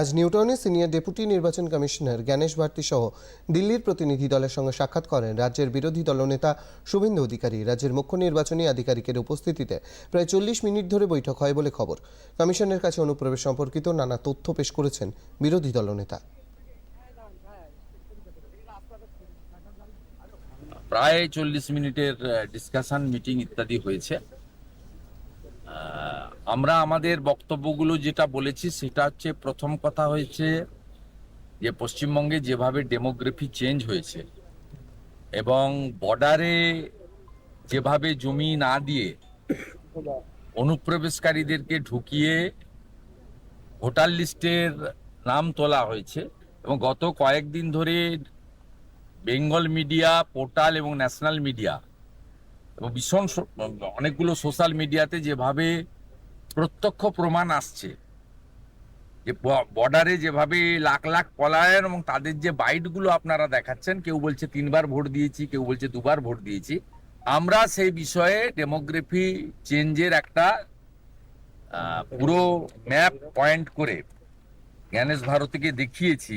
আজ নিউটাউনে senior deputy নির্বাচন কমিশনার জ্ঞানেশ ভারতী সহ দিল্লির প্রতিনিধি দলের সঙ্গে সাক্ষাৎ করেন রাজ্যের বিরোধী দলনেতা শুভেন্দু অধিকারী। রাজ্যের মুখ্য নির্বাচনী আধিকারিকের উপস্থিতিতে প্রায় চল্লিশ মিনিট ধরে বৈঠক হয় বলে খবর। কমিশনের কাছে অনুপ্রবেশ সম্পর্কিত নানা তথ্য পেশ করেছেন বিরোধী দলনেতা। প্রায় চল্লিশ মিনিটের ডিসকাশন মিটিং ইত্যাদি হয়েছে। আমরা আমাদের বক্তব্যগুলো যেটা বলেছি, সেটা হচ্ছে প্রথম কথা হয়েছে যে পশ্চিমবঙ্গে যেভাবে ডেমোগ্রাফি চেঞ্জ হয়েছে এবং বর্ডারে যেভাবে জমি না দিয়ে অনুপ্রবেশকারীদেরকে ঢুকিয়ে ভোটার লিস্টের নাম তোলা হয়েছে এবং গত কয়েকদিন ধরে বেঙ্গল মিডিয়া, পোর্টাল এবং ন্যাশনাল মিডিয়া এবং ভীষণ অনেকগুলো সোশ্যাল মিডিয়াতে যেভাবে প্রত্যক্ষ প্রমাণ আসছে। যে বর্ডারে যেভাবে লাখ লাখ পলায়ন এবং তাদের যে বাইটগুলো আপনারা দেখাচ্ছেন, কেউ বলছে তিনবার ভোট দিয়েছি, কেউ বলছে দুবার ভোট দিয়েছি, আমরা সেই বিষয়ে ডেমোগ্রাফি চেঞ্জের একটা পুরো ম্যাপ পয়েন্ট করে জ্ঞানেশ ভারতীকে দেখিয়েছি।